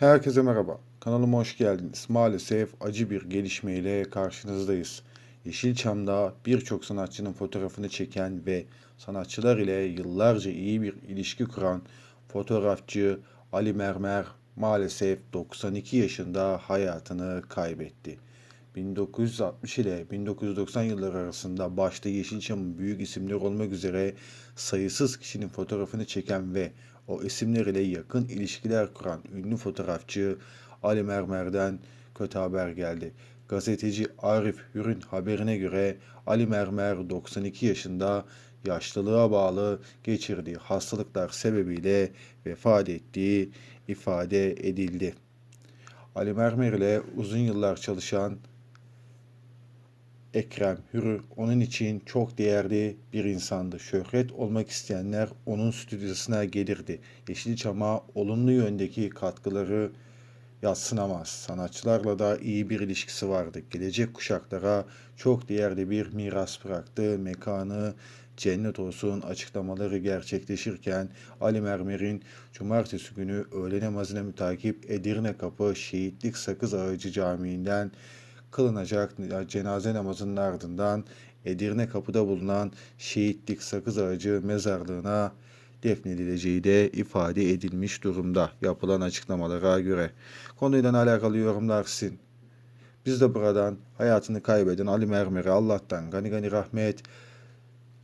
Herkese merhaba. Kanalıma hoş geldiniz. Maalesef acı bir gelişmeyle karşınızdayız. Yeşilçam'da birçok sanatçının fotoğrafını çeken ve sanatçılar ile yıllarca iyi bir ilişki kuran fotoğrafçı Ali Mermer maalesef 92 yaşında hayatını kaybetti. 1960 ile 1990 yılları arasında başta Yeşilçam'ın büyük isimleri olmak üzere sayısız kişinin fotoğrafını çeken ve o isimler ile yakın ilişkiler kuran ünlü fotoğrafçı Ali Mermer'den kötü haber geldi. Gazeteci Arif Hür'ün haberine göre Ali Mermer 92 yaşında yaşlılığa bağlı geçirdiği hastalıklar sebebiyle vefat ettiği ifade edildi. Ali Mermer ile uzun yıllar çalışan Ekrem Hürü onun için çok değerli bir insandı. Şöhret olmak isteyenler onun stüdyosuna gelirdi. Yeşilçam'a olumlu yöndeki katkıları yadsınamaz. Sanatçılarla da iyi bir ilişkisi vardı. Gelecek kuşaklara çok değerli bir miras bıraktı. Mekanı cennet olsun açıklamaları gerçekleşirken Ali Mermer'in cumartesi günü öğle namazına mütakip Edirne Kapı Şehitlik Sakız Ağacı Camii'nden kılınacak cenaze namazının ardından Edirne Kapı'da bulunan Şehitlik Sakız Ağacı mezarlığına defnedileceği de ifade edilmiş durumda yapılan açıklamalara göre. Konuyla alakalı yorumlar sizin. Biz de buradan hayatını kaybeden Ali Mermer'e Allah'tan gani gani rahmet,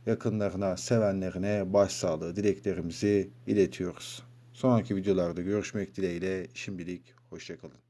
yakınlarına, sevenlerine başsağlığı dileklerimizi iletiyoruz. Sonraki videolarda görüşmek dileğiyle şimdilik hoşçakalın.